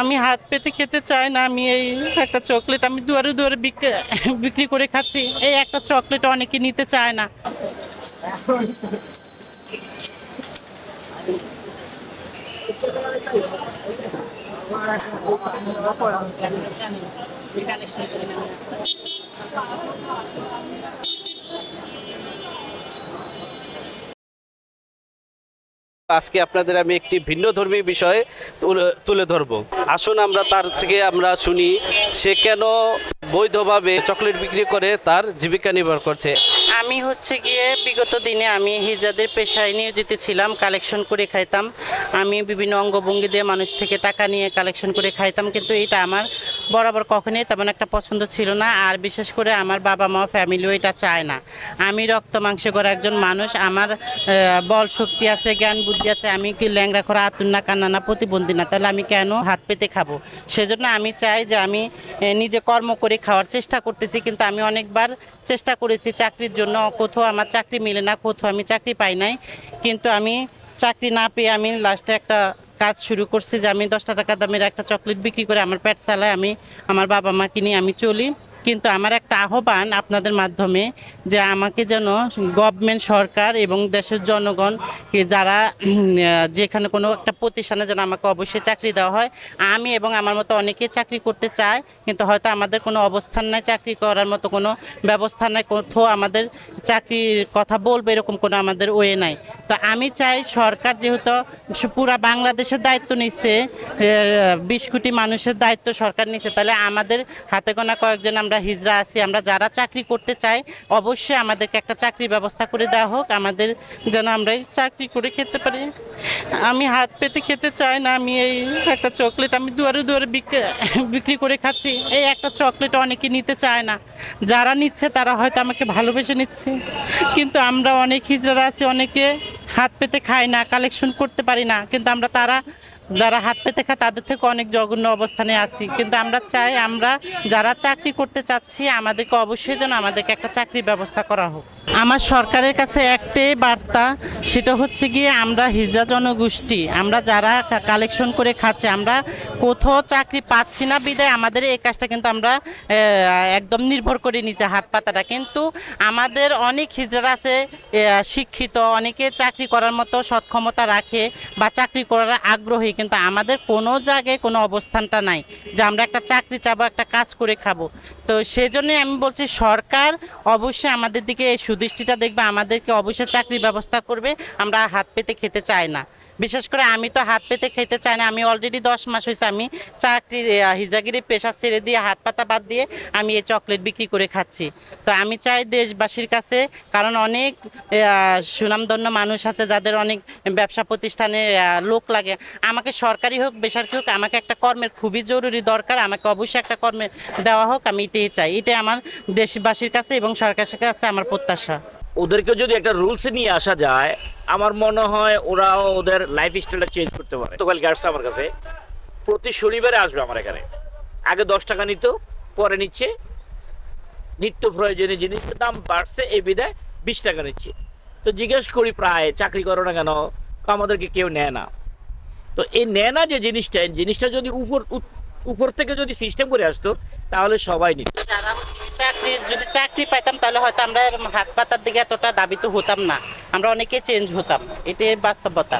আমি হাত পেতে খেতে চাই না, আমি এই একটা চকলেট আমি দুয়ারে দুয়ারে বিক্রি করে খাচ্ছি। এই একটা চকলেট অনেকে নিতে চায় না। আজকে আপনাদের আমি একটি ভিন্ন ধর্মী বিষয় তুলে- ধরবো। আসুন আমরা তার থেকে আমরা শুনি, সে কেন বৈধভাবে চকলেট বিক্রি করে তার জীবিকা নির্ভর করছে? আমি হচ্ছে গিয়ে বিগত দিনে আমি হিজাদের পেশায় নিয়োজিত ছিলাম, কালেকশন করে খাইতাম। আমি বিভিন্ন অঙ্গভঙ্গি দিয়ে মানুষ থেকে টাকা নিয়ে কালেকশন করে খাইতাম, কিন্তু এটা আমার বরাবর কখনোই তেমন একটা পছন্দ ছিল না। আর বিশেষ করে আমার বাবা মা ফ্যামিলিও এটা চায় না। আমি রক্ত মাংসে করা একজন মানুষ। আমার বল শক্তি আছে, জ্ঞান বুদ্ধি আছে। আমি কি ল্যাংরা করা আতুর না, কান্না না, প্রতিবন্ধী না, তাহলে আমি কেন হাত পেতে খাব? সেজন্য আমি চাই যে আমি নিজে কর্ম করে খাওয়ার চেষ্টা করতেছি। কিন্তু আমি অনেকবার চেষ্টা করেছি চাকরির জন্য। কোথাও আমার চাকরি মিলে না, কোথাও আমি চাকরি পাই নাই। কিন্তু আমি চাকরি না পেয়ে আমি লাস্টে একটা কাজ শুরু করছি যে আমি দশটা টাকা দামের একটা চকলেট বিক্রি করে আমার পেট চালায়, আমি আমার বাবা মা কিনি আমি চলি। কিন্তু আমার একটা আহ্বান আপনাদের মাধ্যমে যে আমাকে যেন গভর্নমেন্ট সরকার এবং দেশের জনগণ যারা যেখানে কোনো একটা প্রতিষ্ঠানে যেন আমাকে অবশ্যই চাকরি দেওয়া হয়, আমি এবং আমার মতো অনেকেই চাকরি করতে চায়, কিন্তু হয়তো আমাদের কোনো অবস্থান নাই, চাকরি করার মতো কোনো ব্যবস্থা নাই, কোথাও আমাদের চাকরির কথা বলবে এরকম কোনো আমাদের ওয়ে নাই। তো আমি চাই সরকার যেহেতু পুরা বাংলাদেশের দায়িত্ব নিচ্ছে বিশ কোটি মানুষের দায়িত্ব সরকার নিচ্ছে, তাহলে আমাদের হাতে গোনা কয়েকজন আমরা হিজড়া আছি, আমরা যারা চাকরি করতে চাই, অবশ্যই আমাদেরকে একটা চাকরির ব্যবস্থা করে দেওয়া হোক। আমাদের যেন আমরা এই চাকরি করে খেতে পারি। আমি হাত পেতে খেতে চাই না, আমি এই একটা চকলেট আমি দুয়ারে দুয়ারে বিক্রি করে খাচ্ছি। এই একটা চকলেট অনেকে নিতে চায় না। যারা নিচ্ছে তারা হয়তো আমাকে ভালোবেসে নিচ্ছে। কিন্তু আমরা অনেক হিজড়া আছি, অনেকে হাত পেতে খাই না, কালেকশন করতে পারি না। কিন্তু আমরা তারা যারা হাত পেতে খায়, তাদের থেকে অনেক জঘন্য অবস্থানে আছি। কিন্তু আমরা চাই, আমরা যারা চাকরি করতে চাচ্ছি, আমাদেরকে অবশ্যই যেন আমাদেরকে একটা চাকরির ব্যবস্থা করা হোক। আমার সরকারের কাছে একটাই বার্তা, সেটা হচ্ছে গিয়ে আমরা হিজা জনগোষ্ঠী, আমরা যারা কালেকশন করে খাচ্ছি, আমরা কোথাও চাকরি পাচ্ছি না বিদায় আমাদের এই কাজটা কিন্তু আমরা একদম নির্ভর করে নিচে হাত পাতাটা। কিন্তু আমাদের অনেক হিজড়া আছে শিক্ষিত, অনেকে চাকরি করার মতো সক্ষমতা রাখে বা চাকরি করার আগ্রহী কিন্তু আমাদের কোনো জায়গায় কোনো অবস্থানটা নাই যে আমরা একটা চাকরি চাবো, একটা কাজ করে খাব। তো সেজন্যই আমি বলছি সরকার অবশ্যই আমাদের দিকে সুদৃষ্টিটা দেখবে, আমাদেরকে অবশ্যই চাকরির ব্যবস্থা করবে, আমরা হাত পেতে খেতে চাই না। বিশেষ করে আমি তো হাত পেতে খেতে চাই না, আমি অলরেডি দশ মাস হয়েছে, আমি চাকরি হিজাগিরি পেশা ছেড়ে দিয়ে হাত পাতা বাদ দিয়ে আমি এই চকলেট বিক্রি করে খাচ্ছি। তো আমি চাই দেশবাসীর কাছে, কারণ অনেক সুনামধন্য মানুষ আছে যাদের অনেক ব্যবসা প্রতিষ্ঠানে লোক লাগে। আমাকে সরকারি হোক, বেসরকারি হোক, আমাকে একটা কর্মের খুবই জরুরি দরকার, আমাকে অবশ্যই একটা কর্মে দেওয়া হোক, আমি এটাই চাই। এটাই আমার দেশবাসীর কাছে এবং সরকারের কাছে আমার প্রত্যাশা। ওদেরকে যদি একটা রুলসে নিয়ে আসা যায়, আমার মনে হয় ওরা ওদের লাইফ স্টাইলটা চেঞ্জ করতে পারে। তো কালকে আসছে আমার কাছে, প্রতি শনিবারে আসবে আমার এখানে। আগে দশ টাকা নিত, পরে নিচ্ছে। নিত্য প্রয়োজনীয় জিনিসের দাম বাড়ছে, এই বিধায় বিশ টাকা নিচ্ছে। তো জিজ্ঞেস করি, প্রায় চাকরি করো না কেন? আমাদেরকে কেউ নেয় না। তো এই নেয় না যে জিনিসটা জিনিসটা যদি উপর উপর থেকে যদি সিস্টেম করে আসতো, তাহলে সবাই নিত। যারা চাকরি যদি চাকরি পাইতাম তাহলে হয়তো আমরা হাত পাতার দিকে এতটা দাবি তো হতাম না। আমরা অনেকে চেঞ্জ হতাম। এটাই বাস্তবতা।